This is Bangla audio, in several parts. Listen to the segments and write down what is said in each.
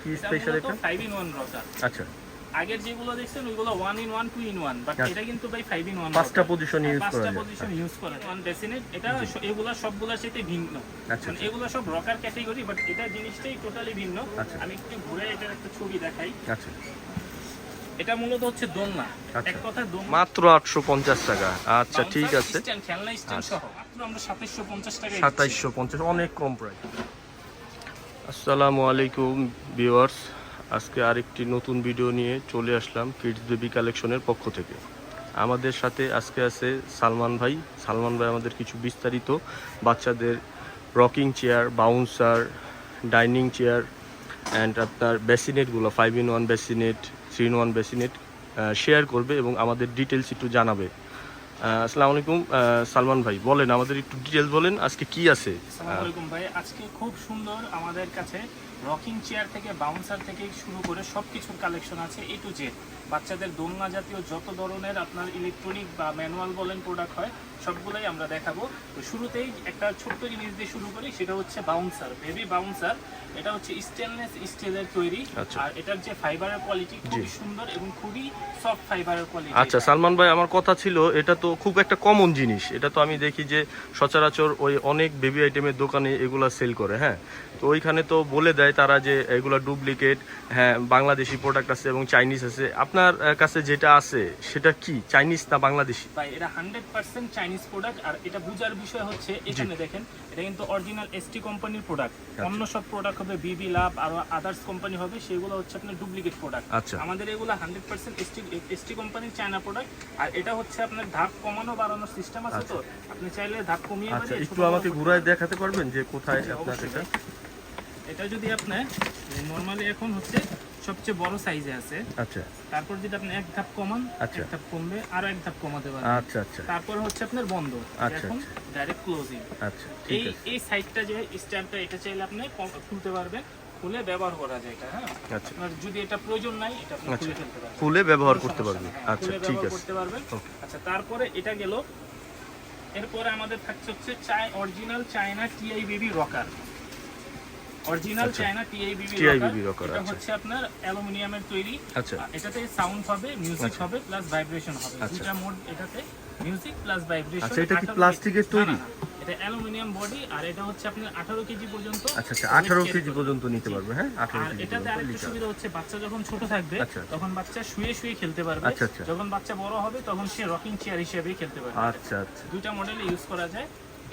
কি এটা স্পেশাল এটা? 5 in 1 রকার আচ্ছা। আগের যেগুলো দেখছেন ওইগুলো 1 in 1 2 in 1 বাট আচ্ছা। এটা কিন্তু ভাই 5 in 1 পাঁচটা পজিশন ইউজ করা পাঁচটা পজিশন ইউজ করা যায়। ওয়ান বেসিনেট এটা এগুলা সবগুলোর সাথে ভিন্ন। আচ্ছা মানে এগুলো সব রকার ক্যাটাগরি বাট এটা জিনিসটাই টোটালি ভিন্ন। আচ্ছা। আমি একটু ঘুরে এটার একটা ছবি দেখাই। আচ্ছা। এটা মূলত হচ্ছে দোলনা। আচ্ছা। এক কথা দোলনা। মাত্র আটশো পঞ্চাশ টাকা। আচ্ছা ঠিক আছে। খেলনা স্ট্যান্ড আচ্ছা। সহ। মাত্র আমরা 2750 টাকায় সাতাইশশো পঞ্চাশ অনেক কম প্রাইস আসসালামু আলাইকুম ভিউয়ার্স। আজকে আরেকটি নতুন ভিডিও নিয়ে চলে আসলাম কিডস বেবি কালেকশনের পক্ষ থেকে। আমাদের সাথে আজকে আছে সালমান ভাই। সালমান ভাই আমাদের কিছু বিস্তারিত বাচ্চাদের rocking chair bouncer dining chair and আপনার বেসিনেটগুলো five in one bassinet three in one bassinet share করবে এবং আমাদের ডিটেলস একটু জানাবে। আসসালামু আলাইকুম সালমান ভাই, বলেন আমাদের একটু ডিটেলস বলেন, আজকে কি আছে? আসসালামু আলাইকুম ভাই, আজকে খুব সুন্দর আমাদের কাছে রকিং চেয়ার থেকে বাউন্সার থেকে শুরু করে সব কিছুর কালেকশন আছে এ টু জেড বাচ্চাদের দোলনা জাতীয় যত ধরনের আপনার ইলেকট্রনিক বা ম্যানুয়াল বলেন প্রোডাক্ট হয় সবগুলোই আমরা দেখাবো। তো শুরুতেই একটা ছোট্ট জিনিস দিয়ে শুরু করি সেটা হচ্ছে বাউন্সার বেবি বাউন্সার এটা হচ্ছে স্টেনলেস স্টিলের তৈরি। আচ্ছা। আর এটার যে ফাইবারের কোয়ালিটি খুবই সুন্দর এবং খুবই সফট ফাইবারের কোয়ালিটি আচ্ছা সালমান ভাই আমার কথা ছিল এটা তো খুব একটা কমন জিনিস। এটা তো আমি দেখি যে সচরাচর ওই অনেক বেবি আইটেমের দোকানে এগুলা সেল করে হ্যাঁ? তো ওইখানে তো বলে দেয় তারা যে এগুলা ডুপ্লিকেট হ্যাঁ বাংলাদেশি প্রোডাক্ট আছে এবং চাইনিজ আছে। আপনার কাছে যেটা আছে সেটা কি? চাইনিজ না বাংলাদেশি? ভাই এটা হান্ড্রেড পার্সেন্ট চাইনিজ প্রোডাক্ট আর এটা বুঝার বিষয় হচ্ছে এখানে দেখেন এটা কিন্তু অরিজিনাল এসটি কোম্পানির প্রোডাক্ট আচ্ছা। অন্য সব প্রোডাক্ট হবে বিবি লাভ আর আদার্স কোম্পানি হবে সেগুলো হচ্ছে আপনার ডুপ্লিকেট প্রোডাক্ট আচ্ছা। আমাদের এগুলো হান্ড্রেড পার্সেন্ট এসটি এসটি কোম্পানির চায়না প্রোডাক্ট আর এটা হচ্ছে আপনার ধাপ কমানো বাড়ানোর সিস্টেম আছে তো। আপনি চাইলে ধাপ কমিয়ে আচ্ছা একটু আমাকে ঘুরায় দেখাতে পারবেন যে কোথায় আপনার এটা। এটা যদি আপনার নরমালি এখন হচ্ছে সবচেয়ে বড় সাইজে আছে। আচ্ছা। তারপর যদি আপনি এক ধাপ কমান আচ্ছা। এক ধাপ কমবে আরও এক ধাপ কমাতে পারবেন। আচ্ছা আচ্ছা। তারপর হচ্ছে আপনার বন্ধ। আচ্ছা, এখন ডাইরেক্ট ক্লোজিং আচ্ছা ঠিক এই আছে। এই সাইডটা যে স্ট্যান্ডটা এটা চাইলে আপনি খুলতে পারবেন। খুলে ব্যবহার করা যায় এটা হ্যাঁ? আচ্ছা। যদি এটা প্রয়োজন নাই এটা আপনি আচ্ছা। খুলে ফেলতে পারবেন। খুলে ব্যবহার করতে পারবেন। হ্যাঁ, আচ্ছা ঠিক ব্যবহার আছে। করতে পারবেন। আচ্ছা তারপরে এটা গেল। এরপরে আমাদের থাকছে হচ্ছে চাই original China TI baby rocker original. China TI baby TIBB rocker, এটা আচ্ছা। হচ্ছে আপনার অ্যালুমিনিয়ামের তৈরি আচ্ছা এটাতে সাউন্ড হবে মিউজিক আচ্ছা। হবে প্লাস ভাইব্রেশন হবে আচ্ছা। দুটা মোড এটাতে মিউজিক প্লাস ভাইব্রেশন আচ্ছা, এটা কি প্লাস্টিকের তৈরি? এটা অ্যালুমিনিয়াম বডি আর এটা হচ্ছে আপনার 18 কেজি পর্যন্ত আচ্ছা আচ্ছা weight আঠারো carry কেজি পর্যন্ত নিতে পারবে হ্যাঁ আঠারো আর কেজি এটাতে আরেকটা সুবিধা হচ্ছে বাচ্চা যখন ছোট থাকবে। তখন বাচ্চা শুয়ে শুয়ে খেলতে পারবে আচ্ছা। যখন বাচ্চা বড় হবে তখন সে রকিং চেয়ার হিসেবে খেলতে পারবে আচ্ছা আচ্ছা দুইটা মডেল ইউজ করা যায়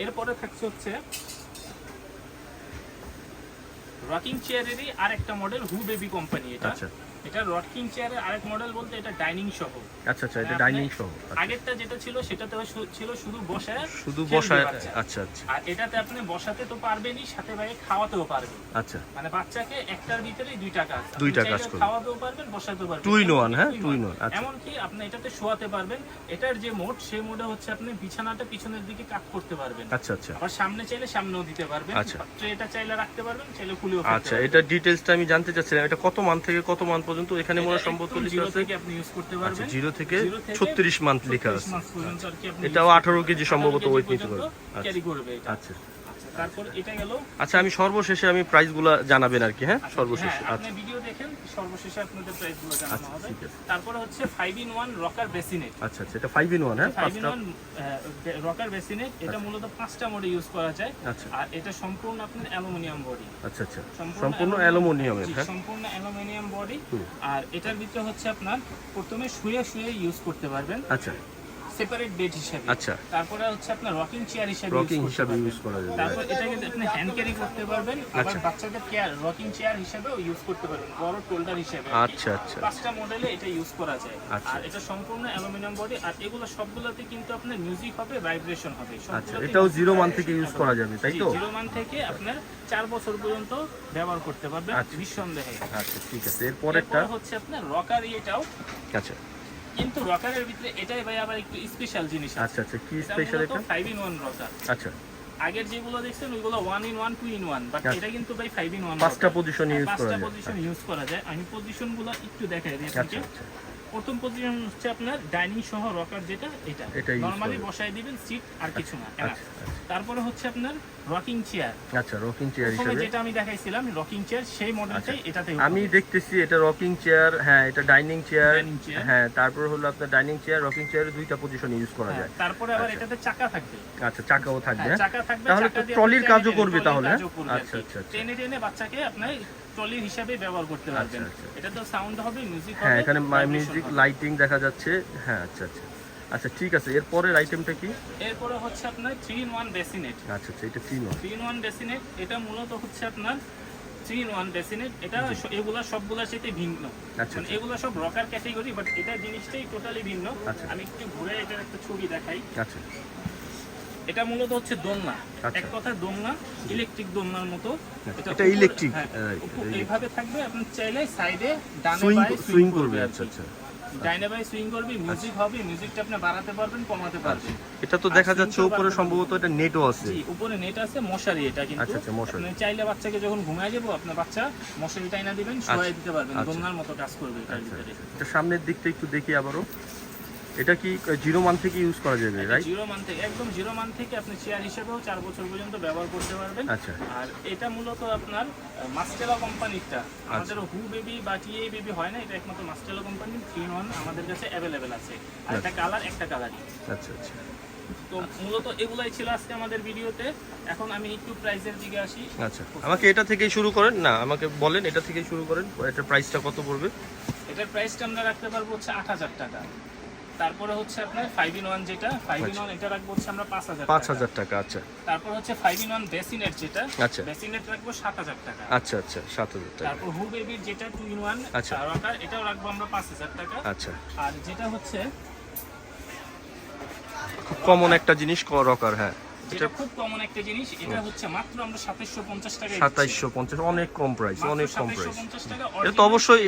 এরপরে থাকছে হচ্ছে রকিং চেয়ারেরই আরেকটা মডেল হু বেবি কোম্পানি এটা। আচ্ছা। এটা রকিং চেয়ারের আরেক মডেল বলতে এটা ডাইনিং সহ আচ্ছা আচ্ছা এটা ডাইনিং সহ আচ্ছা। আগেরটা যেটা ছিল সেটাতে ছিল শুধু বসে শুধু বাচ্চা। আচ্ছা আচ্ছা আর এটাতে আপনি বসাতে তো পারবেনই সাথে ভাই খাওয়াতেও পারবেন আচ্ছা মানে বাচ্চাকে একটার ভিতরেই দুইটা কাজ দুইটা কাজ চাইলে খাওয়াতেও পারবেন বসাতেও পারবেন Two in এমনকি হ্যাঁ? in one। one, আচ্ছা। এমনকি আপনি এটাতে শোয়াতে পারবেন এটার যে মোড সেই মোডে হচ্ছে আপনি বিছানাটা পিছনের দিকে কাট করতে পারবেন আচ্ছা আচ্ছা আবার সামনে চাইলে সামনেও দিতে পারবেন আচ্ছা। এটা চাইলে রাখতে পারবেন চাইলে খুলেও আচ্ছা। এটা ডিটেলসটা আমি জানতে চাচ্ছিলাম এটা কত মান থেকে কত মান পর্যন্ত এখানে মনে হয় সম্ভবত জিরো আছে। থেকে আপনি ইউজ করতে আচ্ছা জিরো থেকে ছত্রিশ মান্থ লেখা আছে। এটাও আঠারো কেজি সম্ভবত 18 ওয়েট নিতে পারবে আচ্ছা। আচ্ছা আচ্ছা, তারপর এটা গেল। আচ্ছা আমি সর্বশেষে আমি প্রাইসগুলো জানাবেন আর কি হ্যাঁ? আচ্ছা, সর্বশেষে হ্যাঁ, আচ্ছা। আপনি ভিডিও দেখেন সর্বশেষে আপনাদের প্রাইসগুলো জানানো আচ্ছা, হবে। তারপরে হচ্ছে five in one rocker bassinet আচ্ছা আচ্ছা এটা ফাইভ ইন ওয়ান হ্যাঁ? ফাইভ ইন পাঁচটা রকার বেসিনেট এটা মূলত পাঁচটা মোডে ইউজ করা যায়। আচ্ছা। আর এটা সম্পূর্ণ আপনার অ্যালুমিনিয়াম বডি আচ্ছা আচ্ছা। সম্পূর্ণ অ্যালুমিনিয়ামের হ্যাঁ? সম্পূর্ণ অ্যালুমিনিয়াম বডি আর এটার ভিতরে হচ্ছে আপনার প্রথমে শুয়ে শুয়ে ইউজ করতে পারবেন। আচ্ছা। সেপারেট বেড হিসেবে। আচ্ছা। তারপরে হচ্ছে আপনার রকিং চেয়ার হিসেবে রকিং হিসাবে। ইউজ করা যাবে। তারপর এটাকে আপনি হ্যান্ড ক্যারি করতে পারবেন আবার আচ্ছা। বাচ্চাদের কেয়ার রকিং চেয়ার হিসেবেও ইউজ করতে পারবেন বড় টোল্ডার হিসেবে। আচ্ছা আচ্ছা পাঁচটা মডেলে এটা ইউজ করা যায়। আচ্ছা। আর এটা সম্পূর্ণ অ্যালুমিনিয়াম বডি আর এগুলো সবগুলোতে কিন্তু আপনার মিউজিক হবে ভাইব্রেশন হবে। আচ্ছা এটাও জিরো মান থেকে ইউজ করা যাবে তাই তো? জিরো মান থেকে আপনার চার বছর পর্যন্ত ব্যবহার করতে পারবেন আচ্ছা। নিঃসন্দেহে। আচ্ছা ঠিক আছে। এরপর একটা হচ্ছে আপনার রকার এটাও আচ্ছা। কিন্তু রকারের ভিতরে এটাই ভাই আবার একটু স্পেশাল জিনিস আচ্ছা আচ্ছা কি স্পেশাল এটা? ফাইভ ইন ওয়ান রকার আচ্ছা। আগের যেগুলো দেখছেন ওইগুলো one in one two in one but আচ্ছা। এটা কিন্তু ভাই ফাইভ ইন ওয়ান পাঁচটা পজিশন ইউজ করা পাঁচটা যায়। পজিশন ইউজ করা যায়। আমি পজিশনগুলো একটু দেখাই দিই আচ্ছা আপনাকে আচ্ছা। প্রথম পজিশন হচ্ছে আপনার ডাইনিং সহ রকার যেটা এটা। নরমালি বসাই দিবেন সিট আর কিছু না আচ্ছা তারপরে হচ্ছে আপনার রকিং চেয়ার আচ্ছা রকিং চেয়ার হিসেবে। যেটা আমি দেখাইছিলাম রকিং চেয়ার সেই মডেলটাই এটাতে আমি দেখতেছি এটা রকিং চেয়ার হ্যাঁ এটা ডাইনিং চেয়ার হ্যাঁ তারপর হলো আপনার ডাইনিং চেয়ার রকিং চেয়ারে দুইটা পজিশন ইউজ করা যায়। তারপরে আবার আচ্ছা। এটাতে চাকা থাকবে। আচ্ছা চাকাও থাকবে হ্যাঁ, চাকা থাকবে তাহলে ট্রলির কাজও করবে তাহলে, আচ্ছা, আচ্ছা, আচ্ছা। টেনে টেনে বাচ্চাকে আপনার ট্রলির হিসাবে ব্যবহার করতে পারবেন। আচ্ছা, আচ্ছা। এটা তো সাউন্ড হবে মিউজিক হবে হ্যাঁ এখানে vibration মিউজিক লাইটিং দেখা যাচ্ছে। হ্যাঁ আচ্ছা আচ্ছা। আচ্ছা ঠিক আছে। এরপরের আইটেমটা কি? এরপরে হচ্ছে আপনার থ্রি ইন ওয়ান বেসিনেট আচ্ছা আচ্ছা এটা তিন থ্রি ইন ওয়ান বেসিনেট এটা মূলত হচ্ছে আপনার থ্রি ইন ওয়ান বেসিনেট এটা এগুলা সবগুলোর সাথে ভিন্ন। আচ্ছা, মানে আচ্ছা। এগুলো সব রকার ক্যাটাগরি বাট এটা জিনিসটাই টোটালি ভিন্ন। আচ্ছা। আমি একটু ঘুরে এটার একটা ছবি দেখাই। আচ্ছা। এটা মূলত হচ্ছে দোলনা। আচ্ছা। এক দোলনা ইলেকট্রিক দোলনার মতো। এটা উপরে- electric, হ্যাঁ, এইভাবে থাকবে আপনি চাইলে সাইডে ডানে সুইং সুইং করবে আচ্ছা আচ্ছা। ডাইনে বাই সুইং করবে মিউজিক হবে মিউজিকটা আপনি বাড়াতে পারবেন কমাতে পারবেন। এটা তো দেখা যাচ্ছে উপরে সম্ভবত এটা নেটও আছে। জি উপরে নেট আছে মশারি এটা কিন্তু। আচ্ছা, আচ্ছা, মশারি। আপনি চাইলে বাচ্চাকে যখন ঘুমায় আপনার বাচ্চা মশারি টাইনা দিবেন দিতে পারবেন আচ্ছা। দোলনার মতো কাজ করবে এটার আচ্ছা ভিতরে। আচ্ছা। এটা সামনের দিকটা একটু দেখি আবারও। এটা কি জিরো মান থেকে ইউজ করা যাবে রাইট জিরো মান থেকে একদম জিরো মান থেকে আপনি চেয়ার হিসেবেও চার বছর পর্যন্ত ব্যবহার করতে পারবেন। আচ্ছা। আর এটা মূলত আপনার মাস্টেলা কোম্পানিটা আমাদের হু বেবি বা টিএ বেবি হয় না এটা একমাত্র মাস্টেলা কোম্পানি থ্রি ওয়ান আমাদের কাছে অ্যাভেলেবেল আছে। আর একটা কালার একটা কালারই আচ্ছা আচ্ছা। তো মূলত এগুলাই ছিল আজকে আমাদের ভিডিওতে। এখন আমি একটু প্রাইসের দিকে আসি। আচ্ছা। আমাকে এটা থেকেই শুরু করেন? না আমাকে বলেন এটা থেকেই শুরু করেন। এটা প্রাইসটা কত পড়বে? এটার প্রাইসটা আমরা রাখতে পারব হচ্ছে আট হাজার টাকা। তারপরে হচ্ছে আপনার ফাইভ ইন ওয়ান যেটা ফাইভ ইন ওয়ান এটা রাখব হচ্ছে আমরা পাঁচ হাজার পাঁচ হাজার টাকা আচ্ছা। তারপর হচ্ছে ফাইভ ইন ওয়ান বেসিনেট যেটা আচ্ছা। বেসিনেট রাখব সাত হাজার টাকা। আচ্ছা আচ্ছা সাত হাজার টাকা। তারপর হু বেবির যেটা টু ইন ওয়ান আচ্ছা। এটাও রাখব আমরা পাঁচ হাজার টাকা। আচ্ছা। আর যেটা হচ্ছে খুব কমন একটা জিনিস রকার হ্যাঁ। যেটা খুব কমন একটা জিনিস এটা হচ্ছে মাত্র আমরা সাতাইশশো পঞ্চাশ টাকা সাতাইশশো পঞ্চাশ অনেক কম প্রাইস অনেক কম প্রাইস এটা তো অবশ্যই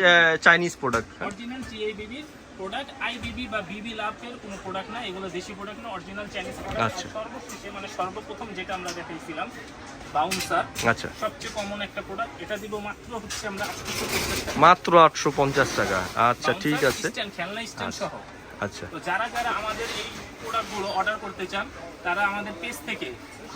চাইনিজ প্রোডাক্ট অরিজিনাল টিআই বিবির প্রোডাক্ট আইবিবি বা বিবি লাভের কোনো প্রোডাক্ট না এগুলো দেশি প্রোডাক্ট না অরিজিনাল চাইনিজ প্রোডাক্ট আচ্ছা। সর্বশেষে মানে সর্বপ্রথম যেটা আমরা দেখাইছিলাম বাউন্সার আচ্ছা। সবচেয়ে কমন একটা প্রোডাক্ট এটা দিব মাত্র হচ্ছে আমরা টাকা। মাত্র আচ্ছা ঠিক আছে। stand, খেলনা স্ট্যান্ড সহ। আচ্ছা। তো যারা যারা আমাদের এই প্রোডাক্টগুলো অর্ডার করতে চান তারা আমাদের পেজ থেকে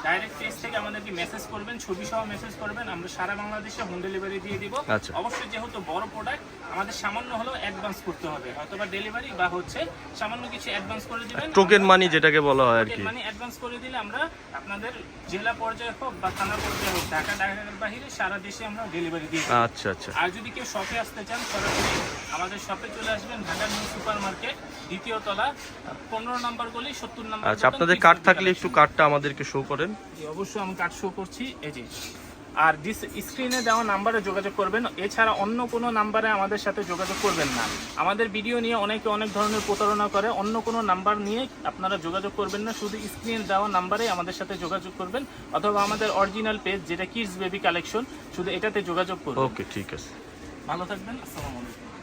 ডাইরেক্ট পেজ থেকে আমাদেরকে মেসেজ করবেন ছবি সহ মেসেজ করবেন আমরা সারা বাংলাদেশে হোম ডেলিভারি দিয়ে দিব আচ্ছা। অবশ্যই যেহেতু বড় প্রোডাক্ট আমাদের সামান্য হলেও অ্যাডভান্স করতে হবে হয়তোবা ডেলিভারি বা হচ্ছে সামান্য কিছু অ্যাডভান্স করে দিবেন টোকেন মানি যেটাকে বলা হয় আর কি মানে অ্যাডভান্স করে দিলে আমরা আপনাদের জেলা পর্যায়ে হোক বা থানা পর্যায়ে হোক ঢাকা ঢাকার বাইরে সারা দেশে আমরা ডেলিভারি দিই। আচ্ছা আচ্ছা আর যদি কেউ শপে আসতে চান সরাসরি আমাদের শপে চলে আসবেন ঢাকা নিউ সুপার মার্কেট দ্বিতীয় তলা পনেরো নম্বর গলি সত্তর নম্বর আচ্ছা আপনাদের কার্ড থাকলে একটু কার্ডটা আমাদেরকে শো করেন। অবশ্যই আমি কার্ড শো করছি। এই যে আর ডিস স্ক্রিনে দেওয়া নাম্বারে যোগাযোগ করবেন। এছাড়া অন্য কোনো নাম্বারে আমাদের সাথে যোগাযোগ করবেন না। আমাদের ভিডিও নিয়ে অনেকে অনেক ধরনের প্রতারণা করে। অন্য কোনো নাম্বার নিয়ে আপনারা যোগাযোগ করবেন না। শুধু স্ক্রিনে দেওয়া নাম্বারে আমাদের সাথে যোগাযোগ করবেন। অথবা আমাদের অরিজিনাল পেজ যেটা কিডস বেবি কালেকশন শুধু এটাতে যোগাযোগ করবেন। ওকে ঠিক আছে। ভালো থাকবেন। আসসালামু আলাইকুম।